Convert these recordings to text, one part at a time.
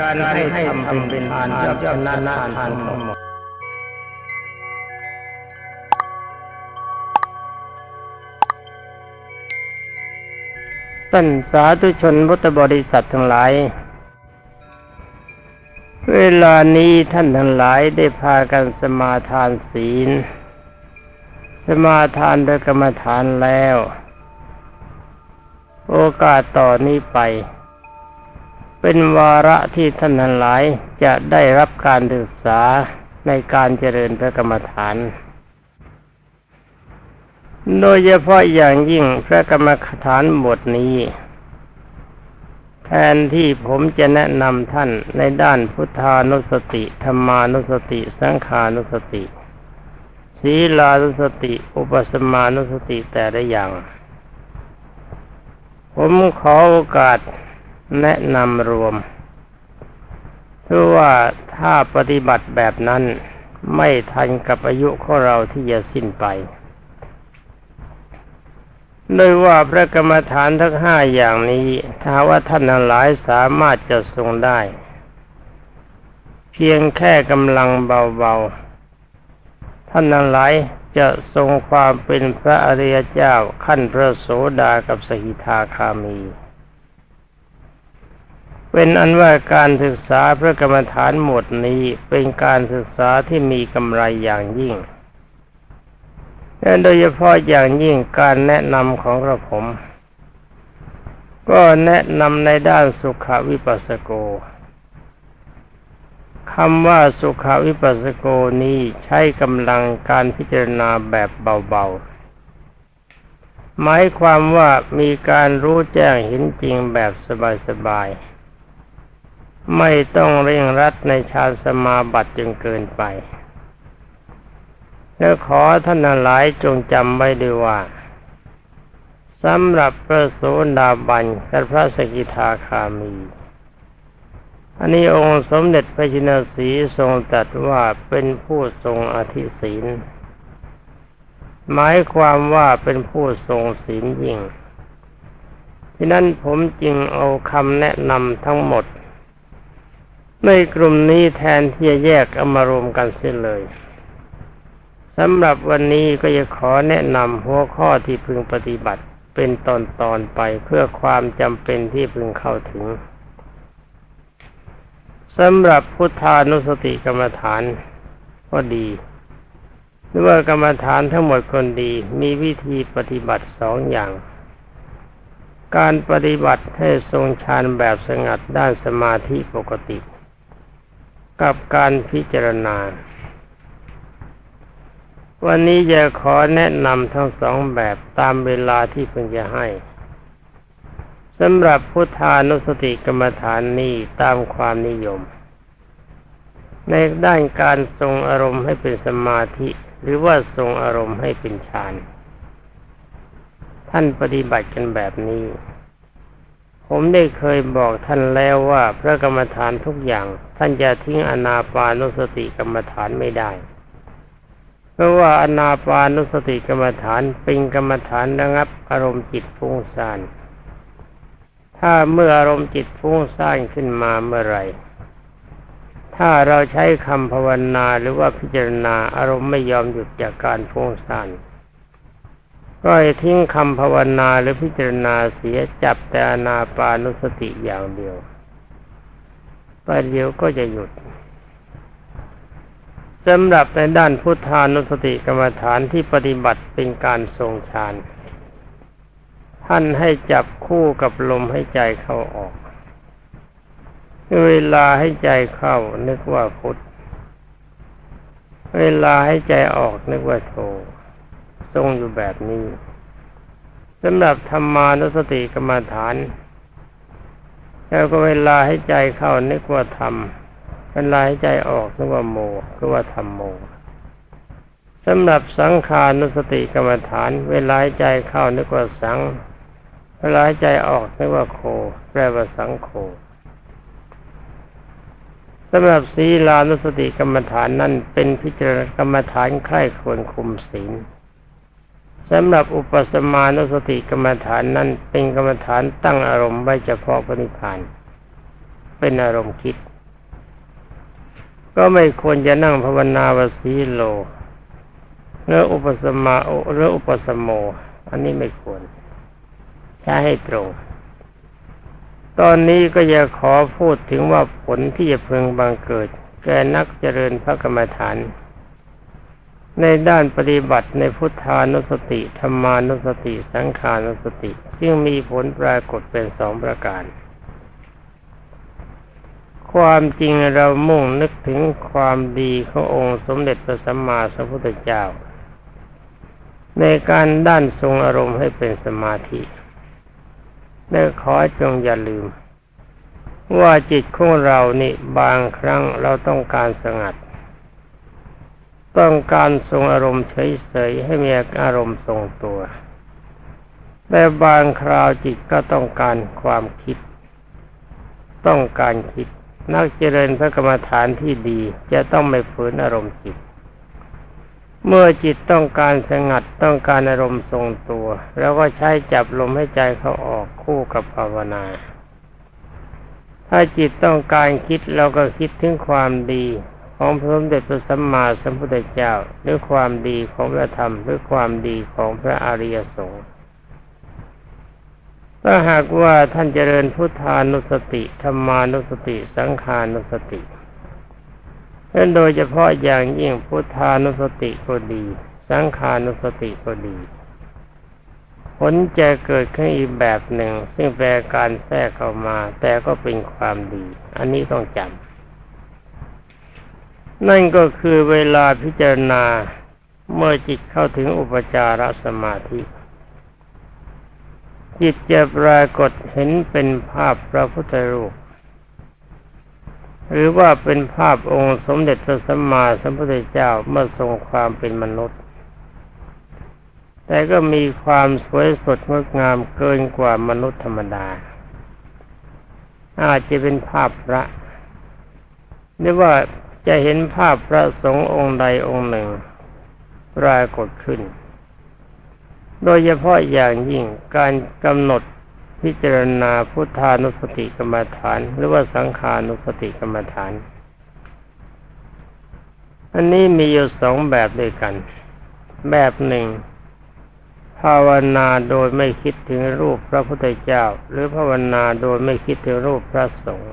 การให้ทำเป็นทานย่อมชนะทานทั้งหมดท่านสาธุชนพุทธบริษัททั้งหลาย เวลานี้ท่านทั้งหลายได้พากันสมาทานศีล สมาทานโดยกรรมฐานแล้ว โอกาสต่อนนี้ไป เป็นวาระที่ท่านทั้งหลายจะได้รับการศึกษาในการเจริญพระกรรมฐาน โดยเฉพาะอย่างยิ่งพระกรรมฐานบทนี้ แทนที่ผมจะแนะนำท่านในด้านพุทธานุสติธรรมานุสติ สังขานุสติ ศีลานุสติ อุปสมานุสติแต่ละอย่าง ผมขอโอกาส แนะนำรวมเพราะว่าถ้าปฏิบัติแบบนั้นไม่ทันกับอายุของเราที่จะสิ้นไปโดยว่าพระกรรมฐานทั้งห้าอย่างนี้ถ้าว่าท่านนังหลายสามารถจะทรงได้ เพียงแค่กำลังเบาๆ ท่านนังหลายจะทรงความเป็นพระอริยเจ้าขั้นพระโสดากับสกิทาคามี เป็นอันว่าการศึกษาพระกรรมฐานหมดนี้เป็นการศึกษาที่มีกำไรอย่างยิ่งและโดยเฉพาะอย่างยิ่งการแนะนำของกระผม ก็แนะนำในด้านสุขวิปัสสโกคำว่าสุขวิปัสสโกนี้ใช้กำลังการพิจารณาแบบเบาๆ หมายความว่ามีการรู้แจ้งเห็นจริงแบบสบายๆ ไม่ต้องเร่งรัดในฌานสมาบัติจนเกินไป แล้วขอท่านหลายจงจำไว้ด้วยว่าสำหรับพระโสดาบันและพระสกิทาคามี อันนี้องค์สมเด็จพระจินสีทรงตรัสว่าเป็นผู้ทรงอธิศีล หมายความว่าเป็นผู้ทรงศีลยิ่งที่นั้นผมจึงเอาคำแนะนำทั้งหมด ในกลุ่มนี้แทนที่จะแยกเอามารวมกันเสียเลยสำหรับวันนี้ก็จะขอแนะนำหัวข้อที่พึงปฏิบัติเป็นตอนตอนไปเพื่อความจำเป็นที่พึงเข้าถึงสำหรับพุทธานุสติกรรมฐานก็ดีหรือว่ากรรมฐานทั้งหมดคนดีมีวิธีปฏิบัติสองอย่าง การปฏิบัติให้ทรงฌานแบบสงัดด้านสมาธิปกติ กับการพิจารณา วันนี้จะขอแนะนำทั้งสองแบบตามเวลาที่เพิ่งจะให้สำหรับพุทธานุสติกรรมฐานนี้ตามความนิยม ในด้านการทรงอารมณ์ให้เป็นสมาธิ หรือว่าทรงอารมณ์ให้เป็นฌานท่านปฏิบัติกันแบบนี้ ผมได้เคยบอกท่านแล้วว่าพระกรรมฐานทุกอย่าง ท่านจะทิ้งอนาปานุสติกรรมฐานไม่ได้ เพราะว่าอนาปานุสติกรรมฐานเป็นกรรมฐานระงับอารมณ์จิตฟุ้งซ่าน ถ้าเมื่ออารมณ์จิตฟุ้งซ่านขึ้นมาเมื่อไรถ้าเราใช้คำภาวนาหรือว่าพิจารณาอารมณ์ไม่ยอมหยุดจากการฟุ้งซ่าน ก็ทิ้งคำภาวนาหรือพิจารณาเสียจับแต่อนาปานุสติอย่างเดียวปเดียวก็จะหยุดสำหรับในด้านพุทธานุสติกรรมฐานที่ปฏิบัติเป็นการทรงฌานท่านให้จับคู่กับลมให้ใจเข้าออก เวลาให้ใจเข้านึกว่าพุทธเวลาให้ใจออกนึกว่าโท ทรงอยู่แบบนี้สำหรับธรรมานุสติกรรมฐาน แล้วก็เวลาให้ใจเข้านึกว่าธรรมเวลาให้ใจออกนึกว่าโมคือว่าธรรมโมสำหรับสังขานุสติกรรมฐาน เวลาให้ใจเข้านึกว่าสัง เวลาให้ใจออกนึกว่าโค แปลว่าสังโฆสำหรับศีลานุสติกรรมฐานนั่นเป็นพิจารณากรรมฐานใคร่ควรคุมศีล สำหรับอุปสมานุสติกรรมฐานนั้นเป็นกรรมฐานตั้งอารมณ์ไว้เฉพาะปณิพานเป็นอารมณ์คิด ก็ไม่ควรจะนั่งภาวนาวสีโลหรืออุปสมาโอหรืออุปสมโม อันนี้ไม่ควรใช้ให้ตรง ตอนนี้ก็จะขอพูดถึงว่าผลที่จะพึงบังเกิด แก่นักเจริญพระกรรมฐาน ในด้านปฏิบัติในพุทธานุสติธรรมานุสติ สังขานุสติซึ่งมีผลปรากฏเป็นสองประการ ความจริงเรามุ่งนึกถึงความดีขององค์สมเด็จพระสัมมาสัมพุทธเจ้า ในการด้านทรงอารมณ์ให้เป็นสมาธิและขอจงอย่าลืม ว่าจิตของเรานี่บางครั้งเราต้องการสงัด ต้องการทรงอารมณ์เฉยๆให้มีอารมณ์ทรงตัว แต่บางคราวจิตก็ต้องการความคิด ต้องการคิด นักเจริญพระกรรมฐานที่ดีจะต้องไม่ฝืนอารมณ์จิต เมื่อจิตต้องการสงัดต้องการอารมณ์ทรงตัว แล้วก็ใช้จับลมให้ใจเขาออกคู่กับภาวนาถ้าจิตต้องการคิดเราก็คิดถึงความดี ของพระสมเด็จพระสัมมาสัมพุทธเจ้าหรือความดีของพระธรรมหรือความดีของพระอริยสงฆ์ถ้าหากว่าท่านเจริญพุทธานุสติธรรมานุสติ สังขานุสติและโดยเฉพาะอย่างยิ่งพุทธานุสติก็ดี สังขานุสติก็ดี ผลจะเกิดขึ้นอีกแบบหนึ่ง ซึ่งแปลการแทรกเข้ามา แต่ก็เป็นความดี อันนี้ต้องจำ นั่นก็คือเวลาพิจารณาเมื่อจิตเข้าถึงอุปจารสมาธิ จิตจะปรากฏเห็นเป็นภาพพระพุทธรูป หรือว่าเป็นภาพองค์สมเด็จพระสัมมาสัมพุทธเจ้าเมื่อทรงความเป็นมนุษย์ แต่ก็มีความสวยสดงดงามเกินกว่ามนุษย์ธรรมดา อาจจะเป็นภาพพระหรือว่า จะเห็นภาพพระสงฆ์องค์ใดองค์หนึ่งปรากฏขึ้น โดยเฉพาะอย่างยิ่งการกำหนดพิจารณาพุทธานุสติกรรมฐาน หรือว่าสังขานุสติกรรมฐาน อันนี้มีอยู่สองแบบด้วยกัน แบบหนึ่ง ภาวนาโดยไม่คิดถึงรูปพระพุทธเจ้า หรือภาวนาโดยไม่คิดถึงรูปพระสงฆ์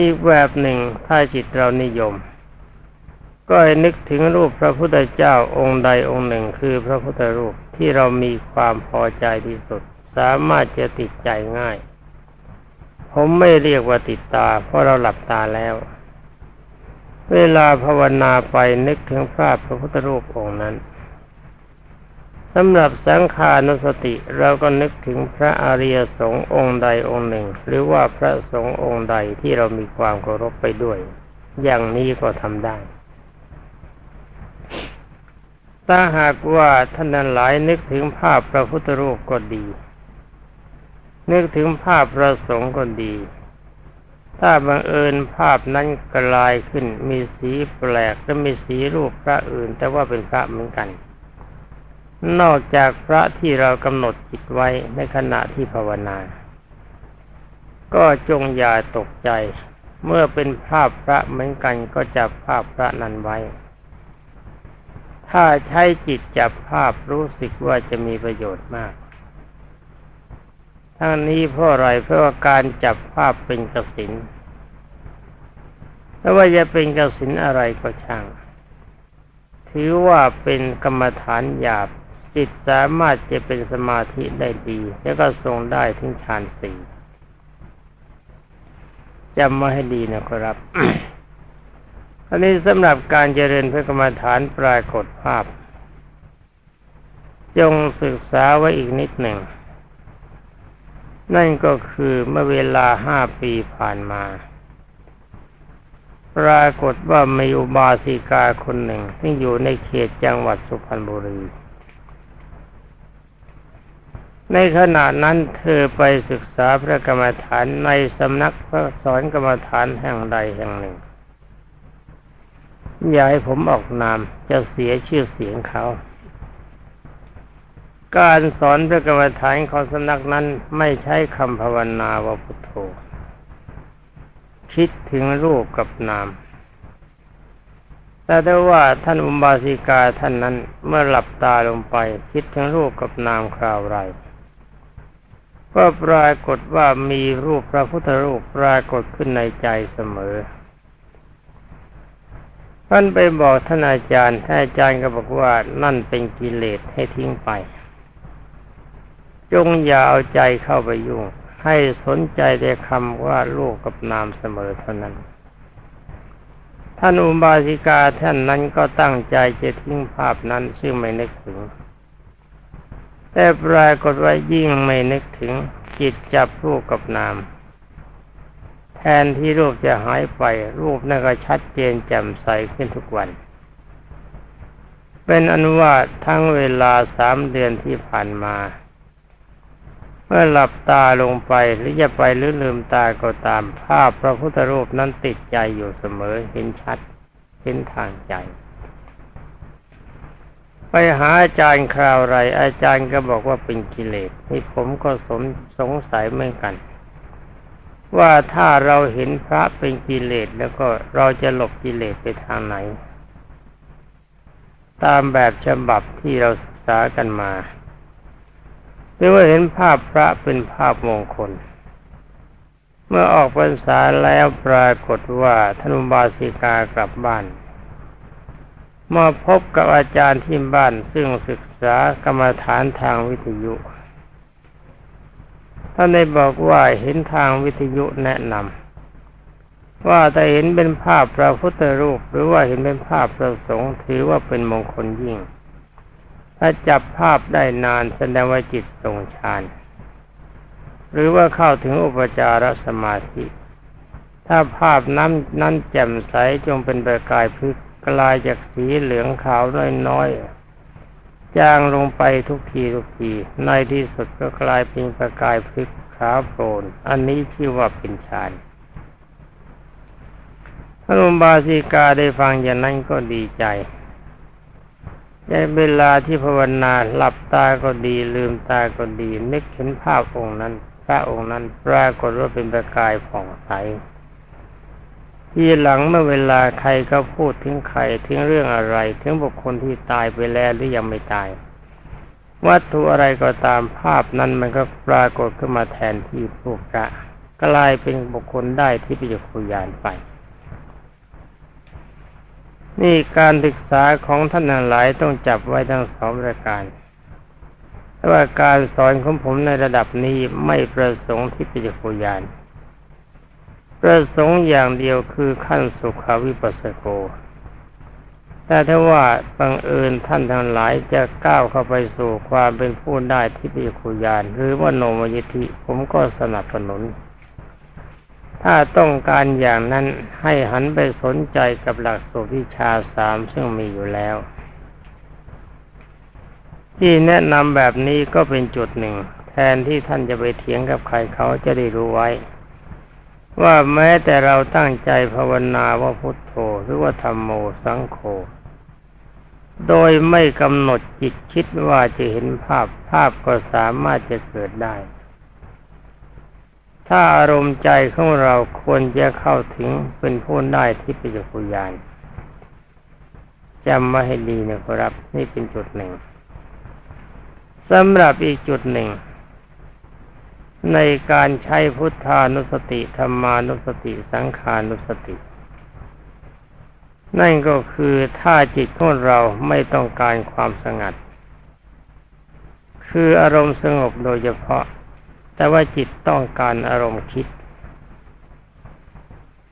อีกแบบหนึ่งถ้าจิตเรานิยม ก็ให้นึกถึงรูปพระพุทธเจ้าองค์ใดองค์หนึ่งคือพระพุทธรูปที่เรามีความพอใจที่สุด สามารถจะติดใจง่าย ผมไม่เรียกว่าติดตา เพราะเราหลับตาแล้ว เวลาภาวนาไปนึกถึงภาพพระพุทธรูปองค์นั้น สำหรับสังขานุสติเราก็นึกถึงพระอริยสงฆ์องค์ใดองค์หนึ่ง หรือว่าพระสงฆ์องค์ใดที่เรามีความเคารพไปด้วย อย่างนี้ก็ทำได้ถ้าหากว่าท่านนั้นหลายนึกถึงภาพพระพุทธรูปก็ดี นึกถึงภาพพระสงฆ์ก็ดี ถ้าบังเอิญภาพนั้นกลายขึ้นมีสีแปลกและมีสีรูปพระอื่น แต่ว่าเป็นพระเหมือนกัน นอกจากพระที่เรากำหนดจิตไว้ในขณะที่ภาวนา ก็จงอย่าตกใจ เมื่อเป็นภาพพระเหมือนกันก็จับภาพพระนั้นไว้ ถ้าใช้จิตจับภาพรู้สึกว่าจะมีประโยชน์มาก ทั้งนี้เพราะอะไรเพราะว่าการจับภาพเป็นกสินไม่ว่าจะเป็นกสินอะไรก็ช่างถือว่าเป็นกรรมฐานหยาบ จิตสามารถจะเป็นสมาธิได้ดี แล้วก็ทรงได้ถึงฌานสี่จำมาให้ดีนะครับอันนี้สำหรับการเจริญพระกรรมฐานปรากฏภาพ จงศึกษาไว้อีกนิดหนึ่ง นั่นก็คือเมื่อเวลาห้าปีผ่านมา ปรากฏว่ามีอุบาสิกาคนหนึ่งที่อยู่ในเขตจังหวัดสุพรรณบุรี ในขณะนั้นเธอไปศึกษาพระกรรมฐานในสำนักพระสอนกรรมฐานแห่งใดแห่งหนึ่ง อย่าให้ผมออกนามจะเสียชื่อเสียงเขา การสอนพระกรรมฐานของสำนักนั้นไม่ใช้คำภาวนาว่าพุทโธคคิดถึงรูปกับนามแต่ได้ว่าท่านอุบาสิกาท่านนั้นเมื่อหลับตาลงไป คิดถึงรูปกับนามคราวไร ก็ปรากฏว่ามีรูปพระพุทธรูปปรากฏขึ้นในใจเสมอท่านไปบอกท่านอาจารย์ท่านอาจารย์ก็บอกว่านั่นเป็นกิเลสให้ทิ้งไป จงอย่าเอาใจเข้าไปยุ่ง ให้สนใจแต่คำว่าลูกกับนามเสมอเท่านั้น ท่านอุบาสิกาท่านนั้นก็ตั้งใจจะทิ้งภาพนั้นซึ่งไม่นึกถึง แต่ปรากฏว่ายิ่งไม่นึกถึงจิตจับรูปกับนาม แทนที่รูปจะหายไป รูปนั่นก็ชัดเจนแจ่มใสขึ้นทุกวัน เป็นอนุว่าทั้งเวลาสามเดือนที่ผ่านมา เมื่อหลับตาลงไปหรือจะไปหรือลืมตาก็ตามภาพพระพุทธรูปนั้นติดใจอยู่เสมอเห็นชัดเห็นทางใจ ไปหาอาจารย์คราวไร อาจารย์ก็บอกว่าเป็นกิเลสนี่ผมก็สมสงสัยเหมือนกัน ว่าถ้าเราเห็นพระเป็นกิเลสแล้วก็เราจะหลบกิเลสไปทางไหน ตามแบบฉบับที่เราศึกษากันมาหรือว่าเห็นภาพพระเป็นภาพมงคล เมื่อออกพรรษาแล้วปรากฏว่าท่านอุบาสิกากลับบ้าน มาพบกับอาจารย์ที่บ้านซึ่งศึกษากรรมฐานทางวิทยุท่านได้บอกว่าเห็นทางวิทยุแนะนำว่าแต่เห็นเป็นภาพพระพุทธรูป หรือว่าเห็นเป็นภาพพระสงฆ์ถือว่าเป็นมงคลยิ่ง ถ้าจับภาพได้นานแสดงว่าจิตทรงฌานหรือว่าเข้าถึงอุปจารสมาธิ ถ้าภาพนั้นนั้นแจ่มใสจงเป็นประกายพึก กลายจากสีเหลืองขาวน้อยๆจางลงไปทุกทีทุกที ในที่สุดก็กลายเป็นประกายพลึกขาวโปรนอันนี้ชื่อว่าเป็นฌานพระอุบาสิกาได้ฟังอย่างนั้นก็ดีใจในเวลาที่ภาวนาหลับตาก็ดีลืมตาก็ดีนึกเห็นภาพองค์นั้น พระองค์นั้นปรากฏว่าเป็นประกายผ่องใส ทีหลังเมื่อเวลาใครก็พูดถึงใครถึงเรื่องอะไร ถึงบุคคลที่ตายไปแล้วหรือยังไม่ตาย วัตถุอะไรก็ตามภาพนั้นมันก็ปรากฏขึ้นมาแทนที่ผู้พระกลายเป็นบุคคลได้ที่ปิจคุยานไป นี่การศึกษาของท่านหลายต้องจับไว้ทั้งสองประการแต่ว่าการสอนของผมในระดับนี้ไม่ประสงค์ที่ปิจคุยาน ประสงค์อย่างเดียวคือขั้นสุขาวิปัสสโก แต่ถ้าว่าบังเอิญท่านทั้งหลายจะก้าวเข้าไปสู่ความเป็นผู้ได้ที่ปิคุยาน หรือว่าโนมยิธิผมก็สนับสนุน ถ้าต้องการอย่างนั้นให้หันไปสนใจกับหลักสูตรวิชาสามซึ่งมีอยู่แล้ว ที่แนะนำแบบนี้ก็เป็นจุดหนึ่ง แทนที่ท่านจะไปเถียงกับใครเขาจะได้รู้ไว้ ว่าแม้แต่เราตั้งใจภาวนาว่าพุทโธหรือว่าธรรมโมสังโฆโดยไม่กำหนดจิตคิดว่าจะเห็นภาพภาพก็สามารถจะเกิดได้ ถ้าอารมณ์ใจของเราควรจะเข้าถึงเป็นผู้ได้ที่ปิจกุยานจำมาให้ดีนะครับ นี่เป็นจุดหนึ่งสำหรับอีกจุดหนึ่ง ในการใช้พุทธานุสติธรรมานุสติสังขานุสติ นั่นก็คือถ้าจิตของเราไม่ต้องการความสงัด คืออารมณ์สงบโดยเฉพาะ แต่ว่าจิตต้องการอารมณ์คิด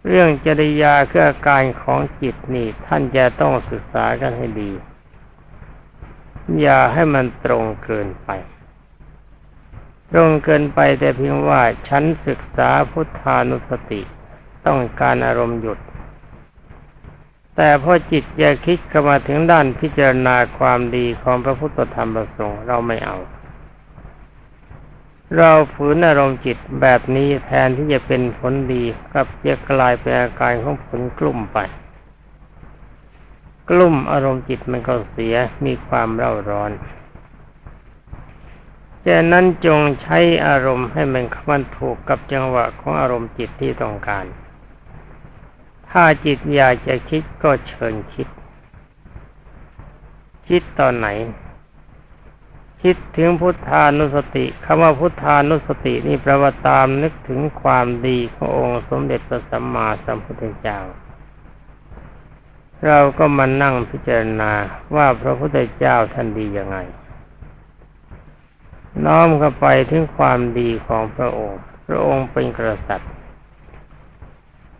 เรื่องจริยาคืออาการของจิตนี่ท่านจะต้องศึกษากันให้ดี อย่าให้มันตรงเกินไป รงเกินไปแต่เพียงว่าฉันศึกษาพุทธานุสติต้องการอารมณ์หยุด แต่พอจิตจะคิดเข้ามาถึงด้านพิจารณาความดีของพระพุทธธรรมประสงค์เราไม่เอา เราฝืนอารมณ์จิตแบบนี้แทนที่จะเป็นผลดีกับจะกลายเป็นอาการของผลกลุ่มไป กลุ่มอารมณ์จิตมันก็เสียมีความเร่าร้อน ดังนั้นจงใช้อารมณ์ให้มันมันถูกกับจังหวะของอารมณ์จิตที่ต้องการ ถ้าจิตอยากจะคิดก็เชิญคิด คิดตอนไหน คิดถึงพุทธานุสติคำว่าพุทธานุสตินี่แปลว่าตามนึกถึงความดีขององค์สมเด็จพระสัมมาสัมพุทธเจ้าเราก็มานั่งพิจารณาว่าพระพุทธเจ้าท่านดียังไง น้อมเข้าไปถึงความดีของพระองค์ พระองค์เป็นกษัตริย์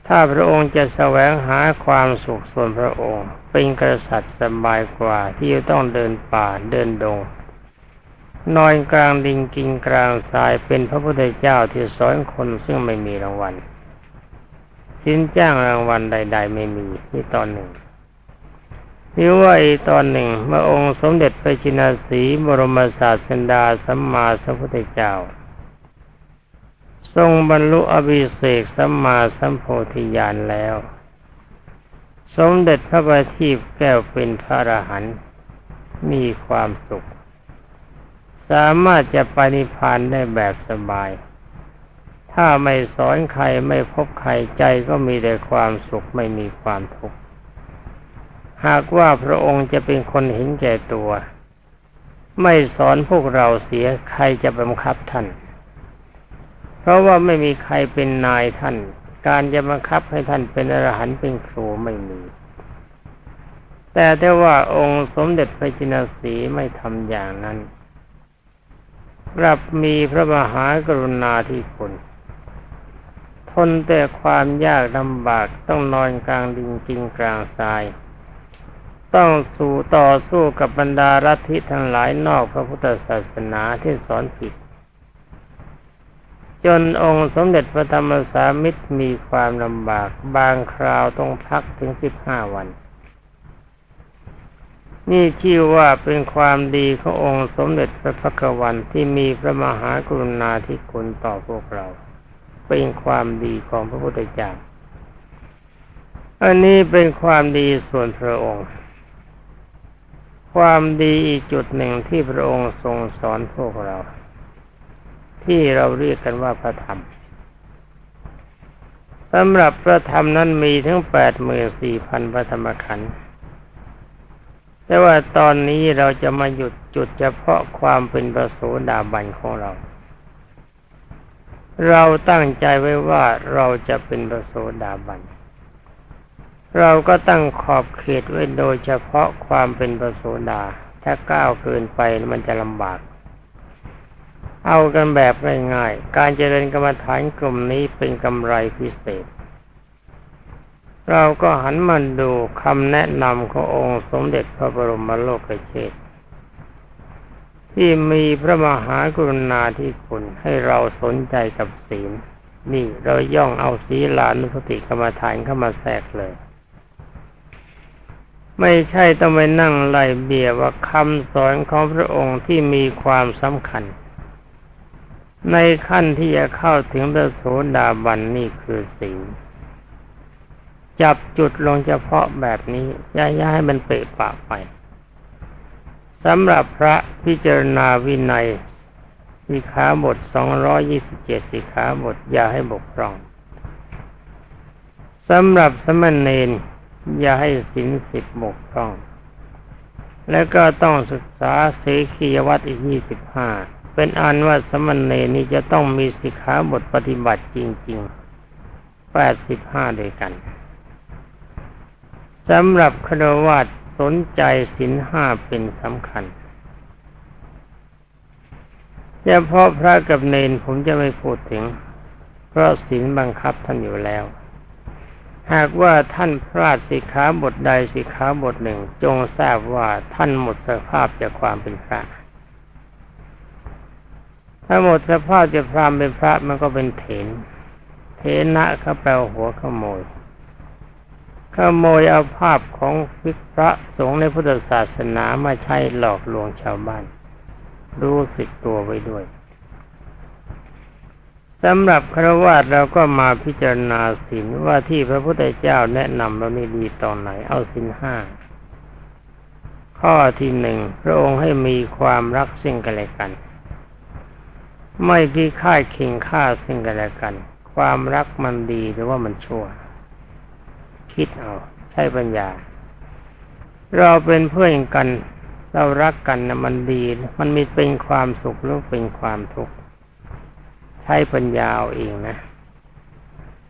ถ้าพระองค์จะแสวงหาความสุขส่วนพระองค์ เป็นกษัตริย์สบายกว่าที่จะต้องเดินป่าเดินดง นอนกลางดิงกินกลางทรายเป็นพระพุทธเจ้าที่สอนคนซึ่งไม่มีรางวัลสิ้นจ้างรางวัลใด ๆ ไม่มีนี่ตอนหนึ่ง หรือว่าอีตอนหนึ่งเมื่อองค์สมเด็จพระจินาสีบรมศาสดาสัมมาสัมพุทธเจ้า ทรงบรรลุอภิเศกสัมมาสัมโพธิญาณแล้ว สมเด็จพระบัณฑิตแก้วเป็นพระอรหันต์มีความสุข สามารถจะปณิพานได้แบบสบาย ถ้าไม่สอนใครไม่พบใครใจก็มีแต่ความสุขไม่มีความทุกข์ หากว่าพระองค์จะเป็นคนเห็นแก่ตัว ไม่สอนพวกเราเสียใครจะบังคับท่าน เพราะว่าไม่มีใครเป็นนายท่าน การจะบังคับให้ท่านเป็นอรหันต์เป็นครูไม่มี แต่ได้ว่าองค์สมเด็จพระจินสีไม่ทำอย่างนั้นกลับมีพระมหากรุณาธิคุณทนแต่ความยากลำบากต้องนอนกลางดินกินกลางทราย ต้องสู่ต่อสู้กับบรรดารัฐิทั้งหลายนอกพระพุทธศาสนาที่สอนผิด จนองค์สมเด็จพระธรรมสามิตรมีความลำบากบางคราวต้องพักถึงสิบห้าวัน นี่ชื่อว่าเป็นความดีขององค์สมเด็จพระพักวันที่มีพระมหากรุณาธิคุณต่อพวกเรา เป็นความดีของพระพุทธเจ้าอันนี้เป็นความดีส่วนพระองค์ ความดีอีกจุดหนึ่งที่พระองค์ทรงสอนพวกเรา ที่เราเรียกกันว่าพระธรรมสำหรับพระธรรมนั้นมีทั้งแปดหมื่นสี่พันพระธรรมขันธ์แต่ว่าตอนนี้เราจะมาหยุดจุดเฉพาะความเป็นประโสดาบันของเรา เราตั้งใจไว้ว่าเราจะเป็นประโสดาบัน เราก็ตั้งขอบเขตไว้โดยเฉพาะความเป็นประโสดา ถ้าก้าวเกินไปมันจะลำบาก เอากันแบบง่ายๆ การเจริญกรรมฐานกลุ่มนี้เป็นกำไรพิเศษ เราก็หันมาดูคำแนะนำขององค์สมเด็จพระบรมโลกเชษที่มีพระมหากรุณาธิคุณให้เราสนใจกับศีลนี่เราย่องเอาศีลานุสติกรรมฐานเข้ามาแทรกเลย ไม่ใช่ต้องไปนั่งไล่เบียว่าคำสอนของพระองค์ที่มีความสำคัญ ในขั้นที่จะเข้าถึงพระโสดาบันนี่คือสิ่งจับจุดลงเฉพาะแบบนี้ย่าย่าให้มันเปะปะไปสำหรับพระพิจารณาวินัยสิขาบทสองร้อยี่สิบเจ็ดสิขาบทอย่าให้บกพร่องสำหรับสมณเณร อย่าให้สินสิบบกพร่อง แล้วก็ต้องศึกษาเสขียวัตอีกยี่สิบห้าเป็นอันว่าสมณเณรนี้จะต้องมีสิกขาบทปฏิบัติจริงๆแปดสิบห้าด้วยกันสำหรับครวัตสนใจสินห้าเป็นสำคัญเฉพาะพระกับเนนผมจะไม่พูดถึง เพราะสินบังคับท่านอยู่แล้ว หากว่าท่านพลาดสิกขาบทใดสิกขาบทหนึ่ง จงทราบว่าท่านหมดสภาพจากความเป็นพระถ้าหมดสภาพจากความเป็นพระมันก็เป็นเถนเถนะเขาแปลหัวขโมยขโมยเอาภาพของพิพระสงฆ์ในพุทธศาสนามาใช้หลอกลวงชาวบ้าน รู้สึกตัวไว้ด้วย สำหรับครวญเราก็มาพิจารณาสินว่าที่พระพุทธเจ้าแนะนำเรานี่ดีตอนไหน เอาสินห้าข้อที่หนึ่งพระองค์ให้มีความรักซึ่งกันและกัน ไม่พิฆาตเข่งฆ่าซึ่งกันและกัน ความรักมันดีหรือว่ามันชั่ว คิดเอาใช้ปัญญา เราเป็นเพื่อนกัน เรารักกันนะมันดี มันมีเป็นความสุขหรือเป็นความทุกข์ ใช้ปัญญาเอาเองนะ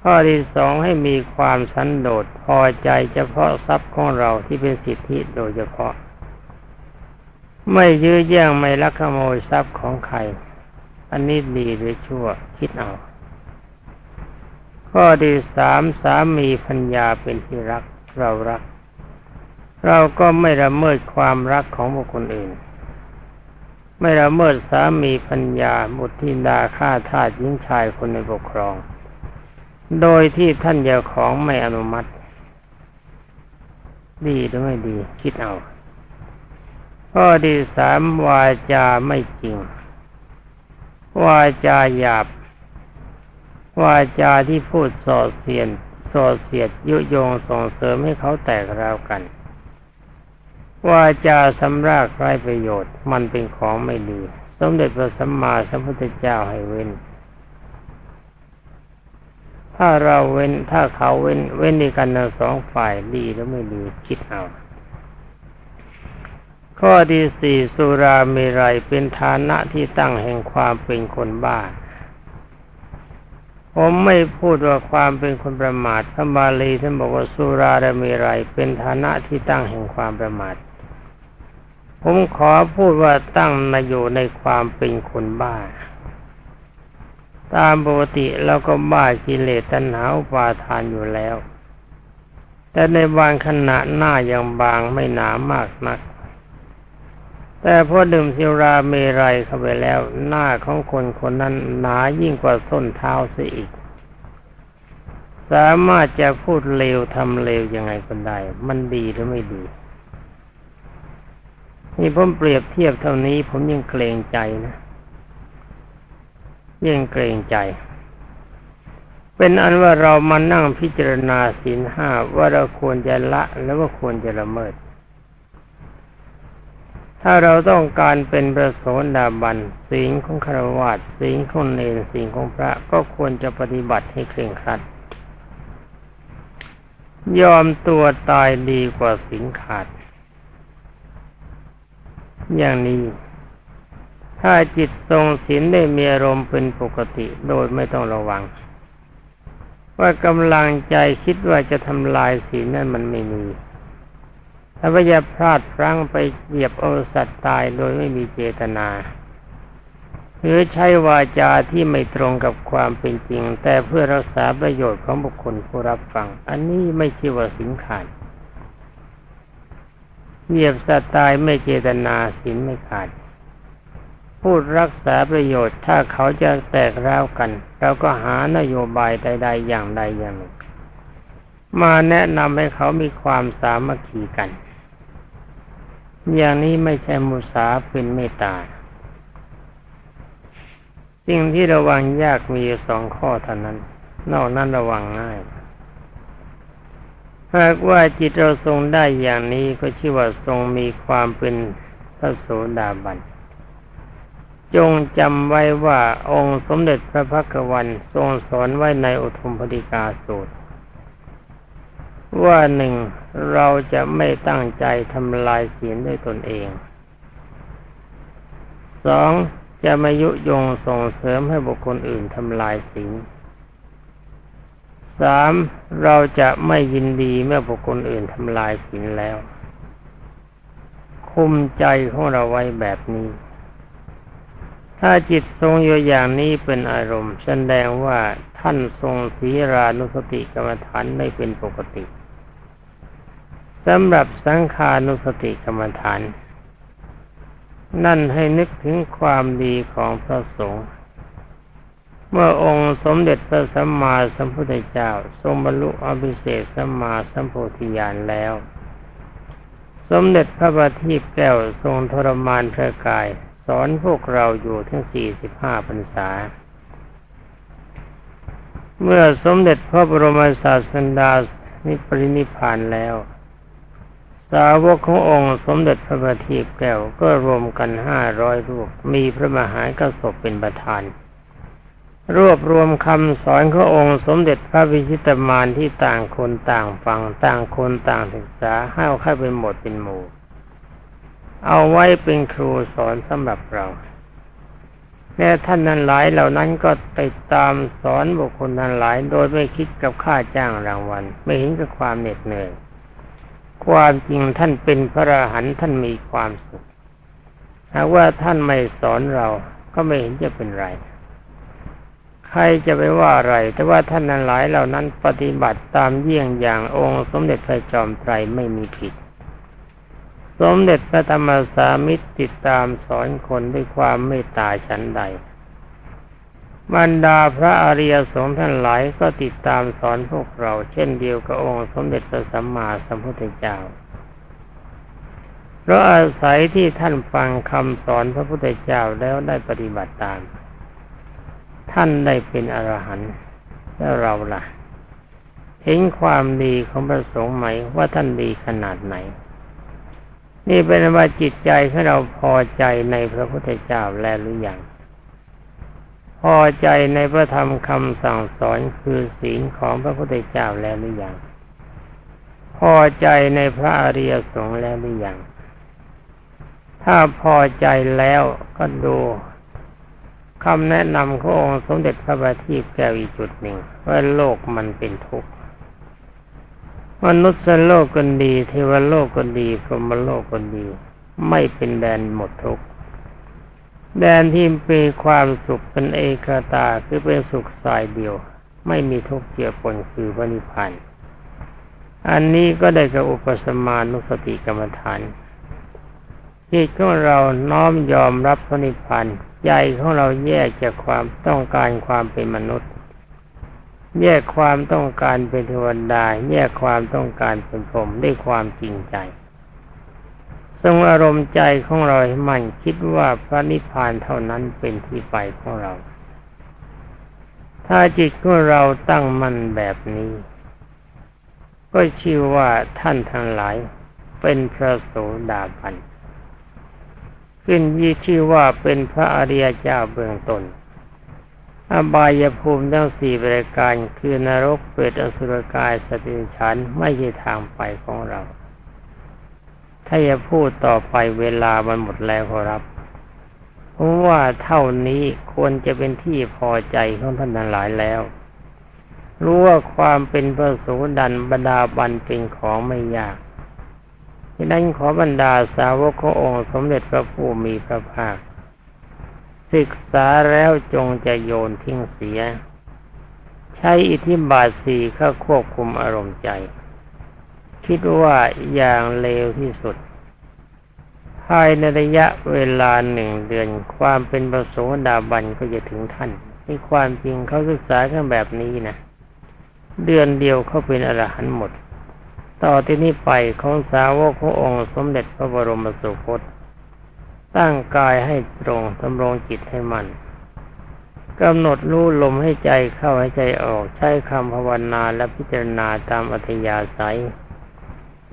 ข้อที่สองให้มีความสันโดษพอใจเฉพาะทรัพย์ของเราที่เป็นสิทธิโดยเฉพาะ ไม่ยื้อแย่งไม่ลักขโมยทรัพย์ของใคร อันนี้ดีหรือชั่วคิดเอา ข้อที่สามสามีพัญญาเป็นที่รักเรารัก เราก็ไม่ละเมิดความรักของบุคคลอื่น ไม่ละเมิดสามีพัญญาบุตรธิดาข้าทาสหญิงชายคนในปกครอง โดยที่ท่านเจ้าของไม่อนุมัติ ดีหรือไม่ดี คิดเอาข้อที่สามวาจาไม่จริง วาจาหยาบ วาจาที่พูดส่อเสียนส่อเสียดยุยงส่งเสริมให้เขาแตกราวกัน วาจาสำรากไร้ประโยชน์ มันเป็นของไม่ดี สมเด็จพระสัมมาสัมพุทธเจ้าให้เว้น ถ้าเราเว้นถ้าเขาเว้น เว้นในกันทั้งสองฝ่ายดีหรือไม่ดีคิดเอาข้อที่สี่สุราเมรัยเป็นฐานะที่ตั้งแห่งความเป็นคนบ้าผมไม่พูดว่าความเป็นคนประมาทพระบาลีท่านบอกว่าสุราเมรัยเป็นฐานะที่ตั้งแห่งความประมาท ผมขอพูดว่าตั้งมาอยู่ในความเป็นคนบ้า ตามปกติเราก็บ้ากิเลสตัณหาอุปาทานอยู่แล้ว แต่ในบางขณะหน้ายังบางไม่หนามากนัก แต่พอดื่มสิราเมรัยเข้าไปแล้ว หน้าของคนคนนั้นหนายิ่งกว่าส้นเท้าเสียอีก สามารถจะพูดเลวทำเลวยังไงก็ได้ มันดีหรือไม่ดี นี่ผมเปรียบเทียบเท่านี้ ผมยังเกรงใจนะยิ่งเกรงใจ เป็นอันว่าเรามานั่งพิจารณาศีลห้าว่าเราควรจะละแล้วว่าควรจะละเมิด ถ้าเราต้องการเป็นประโสดาบันศีลของคารวะศีลของเนรศีลของพระก็ควรจะปฏิบัติให้เคร่งครัด ยอมตัวตายดีกว่าศีลขาด อย่างนี้ ถ้าจิตทรงศีลได้มีอารมณ์เป็นปกติโดยไม่ต้องระวัง ว่ากำลังใจคิดว่าจะทำลายศีลนั่นมันไม่มีถ้าว่าจะพลาดพลั้งไปเหยียบเอาสัตว์ตายโดยไม่มีเจตนา หรือใช้วาจาที่ไม่ตรงกับความเป็นจริง แต่เพื่อรักษาประโยชน์ของบุคคลผู้รับฟัง อันนี้ไม่ใช่ว่าสินขาด เหยียบสัตว์ตายไม่เจตนาสินไม่ขาด พูดรักษาประโยชน์ ถ้าเขาจะแตกร้าวกัน เราก็หานโยบายใดๆอย่างใดอย่างหนึ่งมาแนะนำให้เขามีความสามัคคีกัน อย่างนี้ไม่ใช่มุสาเป็นเมตตาสิ่งที่ระวังยากมีสองข้อเท่านั้น นอกนั้นระวังง่าย หากว่าจิตเราทรงได้อย่างนี้ก็ชื่อว่าทรงมีความเป็นพระโสดาบัน จงจำไว้ว่าองค์สมเด็จพระพักวันทรงสอนไว้ในอุทุมพดิกาสูตร ว่าหนึ่งเราจะไม่ตั้งใจทำลายศีลด้วยตนเอง สองจะไม่ยุยงส่งเสริมให้บุคคลอื่นทำลายศีล สามเราจะไม่ยินดีเมื่อบุคคลอื่นทำลายศีลแล้ว คุมใจของเราไว้แบบนี้ ถ้าจิตทรงอยู่อย่างนี้เป็นอารมณ์แสดงว่าท่านทรงศีรานุสติกรรมฐานไม่เป็นปกติสำหรับสังขานุสติกรรมฐาน นั่นให้นึกถึงความดีของพระสงฆ์ เมื่อองค์สมเด็จพระสัมมาสัมพุทธเจ้า ทรงบรรลุอภิเศษสัมมาสัมโพธิญาณแล้ว สมเด็จพระบัณฑิตแก้วทรงทรมานพระกาย สอนพวกเราอยู่ทั้งสี่สิบห้าพรรษา เมื่อสมเด็จพระบรมศาสดานิปรินิพานแล้ว สาวกขององค์สมเด็จพระบัณฑิตแก้วก็รวมกันห้าร้อยรูปมีพระมหากระสบเป็นประธาน รวบรวมคำสอนขององค์สมเด็จพระวิชิตมานที่ต่างคนต่างฟังต่างคนต่างศึกษาให้เอาเข้าเป็นหมดเป็นหมู่ เอาไว้เป็นครูสอนสำหรับเราแน่ท่านนั้นหลายเหล่านั้นก็ติดตามสอนบุคคลนั้นหลาย โดยไม่คิดกับค่าจ้างรางวัล ไม่เห็นกับความเหน็ดเหนื่อย ความจริงท่านเป็นพระอรหันต์ท่านมีความสุขหากว่าท่านไม่สอนเราก็ไม่เห็นจะเป็นไร ใครจะไปว่าอะไร แต่ว่าท่านนั้นหลายเหล่านั้นปฏิบัติตามเยี่ยงอย่างองค์สมเด็จพระจอมไตรไม่มีผิด สมเด็จพระธรรมสามิตรติดตามสอนคนด้วยความเมตตาชั้นใดบรรดาพระอริยสงฆ์ท่านหลายก็ติดตามสอนพวกเรา เช่นเดียวกับองค์สมเด็จพระสัมมาสัมพุทธเจ้าเพราะอาศัยที่ท่านฟังคำสอนพระพุทธเจ้าแล้วได้ปฏิบัติตาม ท่านได้เป็นอรหันต์แล้วเราล่ะ เห็นความดีของพระสงฆ์ไหมว่าท่านดีขนาดไหน นี่เป็นว่าจิตใจของเราพอใจในพระพุทธเจ้าแล้วหรือยังพอใจในพระธรรมคำสั่งสอนคือศีลของพระพุทธเจ้าแล้วหรือยังพอใจในพระอริยสงฆ์แล้วหรือยังถ้าพอใจแล้วก็ดู คำแนะนำขององค์สมเด็จพระบาทีแก้วอีกจุดหนึ่งว่าโลกมันเป็นทุกข์มนุษย์โลกก็ดีเทวโลกก็ดีพรหมโลกก็ดี ไม่เป็นแดนหมดทุกข์แดนที่มีความสุขเป็นเอกตาคือเป็นสุขสายเดียว ไม่มีทุกข์เกี่ยวปนคือพระนิพพานอันนี้ก็ได้กับอุปสมานุสติกรรมฐาน จิตของเราน้อมยอมรับพระนิพพานใจของเราแยกจากความต้องการความเป็นมนุษย์ แยกความต้องการเป็นเทวดา แยกความต้องการเป็นพรหมด้วยความจริงใจทรงอารมณ์ใจของเราให้มั่นคิดว่าพระนิพพานเท่านั้นเป็นที่ไปของเรา ถ้าจิตของเราตั้งมั่นแบบนี้ ก็ชื่อว่าท่านทั้งหลายเป็นพระโสดาบัน ขึ้นยี่ชื่อว่าเป็นพระอริยเจ้าเบื้องต้นอบายภูมิทั้งสี่บริการคือนรกเปรตอสุรกายสติฉันไม่ใช่ทางไปของเรา ถ้าจะพูดต่อไปเวลามันหมดแล้วครับเพราะว่าเท่านี้ควรจะเป็นที่พอใจของท่านทั้งหลายแล้ว รู้ว่าความเป็นพระโสดันบรรดาบันเป็นของไม่ยาก ฉะนั้นขอบรรดาสาวกขององค์สมเด็จพระผู้มีพระภาค ศึกษาแล้วจงจะโยนทิ้งเสีย ใช้อิทธิบาทสี่เข้าควบคุมอารมณ์ใจ คิดว่าอย่างเลวที่สุด ภายในระยะเวลาหนึ่งเดือนความเป็นประสงดาบันก็จะถึงท่านนี่ความจริงเขาศึกษากันแบบนี้นะเดือนเดียวเขาเป็นอรหันต์หมด ต่อที่นี้ไปของสาวกขององค์สมเด็จพระบรมสุคตตั้งกายให้ตรงทำรองจิตให้มัน่นกำหนดรู้ลมให้ใจเข้าให้ใจออกใช้คำภาวนาและพิจารณาตามอัธยาศัย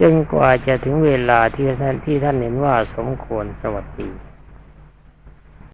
จนกว่าจะถึงเวลาที่ท่านที่ท่านเห็นว่าสมควรสวัสดี